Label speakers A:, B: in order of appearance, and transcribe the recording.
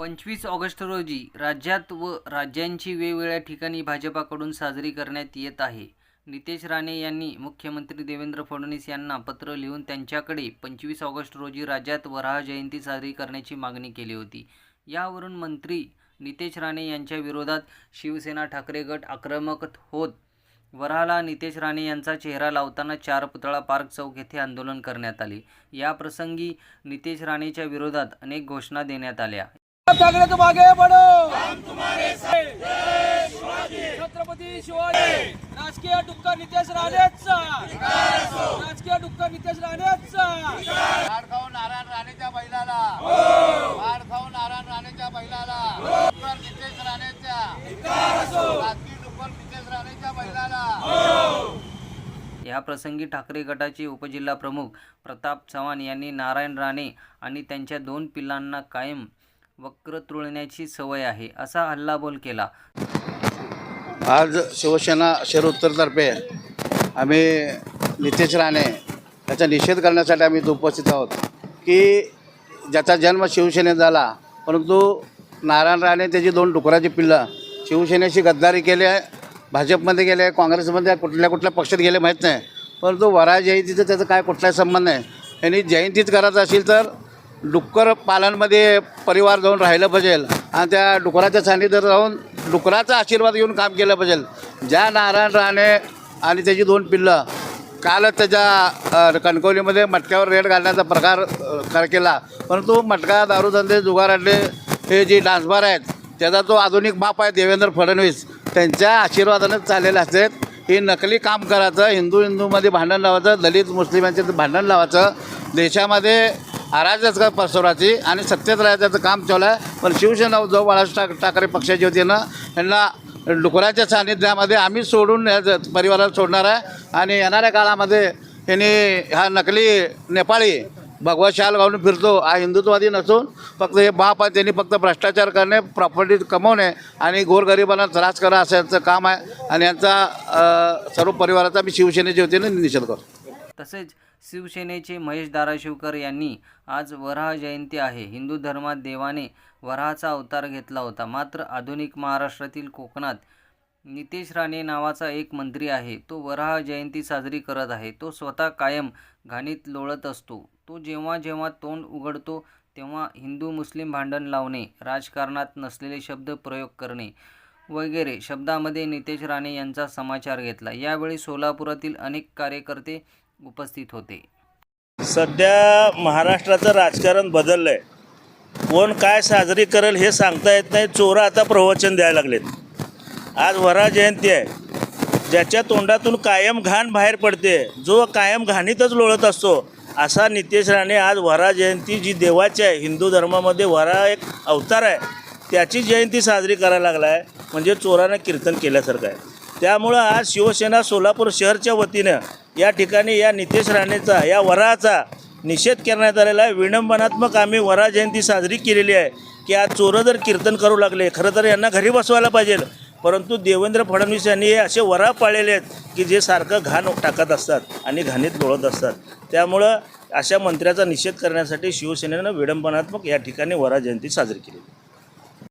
A: पंचवीस ऑगस्ट रोजी राज्यात व राज्यांची वेगवेगळ्या ठिकाणी भाजपाकडून साजरी करण्यात येत आहे. नितेश राणे यांनी मुख्यमंत्री देवेंद्र फडणवीस यांना पत्र लिहून त्यांच्याकडे पंचवीस ऑगस्ट रोजी राज्यात वराह जयंती साजरी करण्याची मागणी केली होती. यावरून मंत्री नितेश राणे यांच्या विरोधात शिवसेना ठाकरे गट आक्रमक होत. वराहाला नितेश राणे यांचा चेहरा लावताना चार पुतळा पार्क चौक येथे आंदोलन करण्यात आले. या प्रसंगी नितेश राणेच्या विरोधात अनेक घोषणा देण्यात आल्या.
B: ठाकरे तुम आगे बढ़ो। हम तुम्हारे साथ। छत्रपती शिवाजी। राजकीय डुक्कर नितेश राणेचा। राजकीय डुक्कर नितेश राणेचा।
C: मार खाऊन नारायण राणेच्या बैलाला। मार खाऊन नारायण राणेच्या बैलाला। डुक्कर नितेश राणेच्या राजकीय डुक्कर नितेश राणेच्या बैलाला।
A: या प्रसंगी ठाकरे गटाचे उपजिल्हा प्रमुख प्रताप चव्हाण यांनी नारायण राणे आणि त्यांच्या दोन पिल्लांना कायम वक्र तुळण्याची सवय आहे असा हल्लाबोल केला.
C: आज शिवसेना शहर उत्तरतर्फे आम्ही नितेश राणे याचा निषेध करण्यासाठी आम्ही इथं उपस्थित आहोत की ज्याचा जन्म शिवसेनेत झाला परंतु नारायण राणे त्याची दोन डुकराची पिल्लं शिवसेनेशी गद्दारी केली आहे भाजपमध्ये गेले काँग्रेसमध्ये कुठल्या कुठल्या पक्षात गेले माहीत नाही परंतु वरा जयंतीचं त्याचा काय कुठलाही संबंध नाही. यांनी जयंतीच करायचं असेल तर डुक्कर पालनमध्ये परिवार जाऊन राहिलं पाहिजे आणि त्या डुकराच्या सानिध्यात राहून डुकराचा आशीर्वाद घेऊन काम केलं पाहिजे ज्या नारायण राणे आणि त्याची दोन पिल्लं कालच त्याच्या कणकवलीमध्ये मटक्यावर रेड घालण्याचा प्रकार कर केला. परंतु मटका दारूधंदे जुगार हे जे डान्सबार आहेत त्याचा जो आधुनिक बाप आहे देवेंद्र फडणवीस त्यांच्या आशीर्वादानेच चाललेले असतात. हे नकली काम करायचं हिंदू हिंदूमध्ये भांडण लावायचं दलित मुस्लिमांचे भांडण लावायचं देशामध्ये अराजकता पसरवायची आणि सत्तेत राहायचं काम चालू आहे. पण शिवसेना उद्धव बाळासाहेब ठाकरे पक्षाची पक्षाच्या ना यांना डुकराच्या सान्निध्यामध्ये आम्ही सोडून परिवाराला सोडणार आहे. आणि येणाऱ्या काळामध्ये यांनी हा नकली नेपाळी भगवा शाल घालून फिरतो. हा हिंदुत्ववादी नसून फक्त हे बाप आहे. त्यांनी फक्त भ्रष्टाचार करणे प्रॉपर्टी कमवणे आणि गोरगरिबांना त्रास करा असं यांचं काम आहे. आणि यांचा सर्व परिवाराचा मी शिवसेनेच्या वतीने निषेध करतो.
A: तसेच शिवसेनेचे महेश धाराशिवकर यांनी आज वराह जयंती आहे. हिंदू धर्मात देवाने वराहाचा अवतार घेतला होता. मात्र आधुनिक महाराष्ट्रातील कोकणात नितेश राणे नावाचा एक मंत्री आहे. तो वराह जयंती साजरी करत आहे. तो स्वतः कायम घाणीत लोळत असतो. तो जेव्हा जेव्हा तोंड उघडतो तेव्हा हिंदू मुस्लिम भांडण लावणे राजकारणात नसलेले शब्द प्रयोग करणे वगैरे शब्दामध्ये नितेश राणे यांचा समाचार घेतला. यावेळी सोलापुरातील अनेक कार्यकर्ते उपस्थित होते.
D: सध्या महाराष्ट्राचं राजकारण बदललं आहे कोण काय साजरी करेल हे सांगता येत नाही. चोरं आता प्रवचन द्यायला लागलेत. आज वरा जयंती आहे. ज्याच्या तोंडातून कायम घाण बाहेर पडते जो कायम घाणीतच लोळत असतो असा नितेश राणे आज वरा जयंती जी देवाची आहे हिंदू धर्मामध्ये वरा एक अवतार आहे त्याची जयंती साजरी करायला लागला आहे म्हणजे चोरानं कीर्तन केल्यासारखं आहे. त्यामुळं आज शिवसेना सोलापूर शहरच्या वतीनं या ठिकाणी या नितेश राणेचा या वराचा निषेध करण्यात आलेला आहे. विडंबनात्मक आम्ही वरा जयंती साजरी केलेली आहे की आज चोरं जर कीर्तन करू लागले खरं तर यांना घरी बसवायला पाहिजे. परंतु देवेंद्र फडणवीस यांनी हे असे वरा पाळलेले आहेत की जे सारखं घाण टाकत असतात आणि घाणीत बोळत असतात. त्यामुळं अशा मंत्र्याचा निषेध करण्यासाठी शिवसेनेनं विडंबनात्मक या ठिकाणी वरा जयंती साजरी केली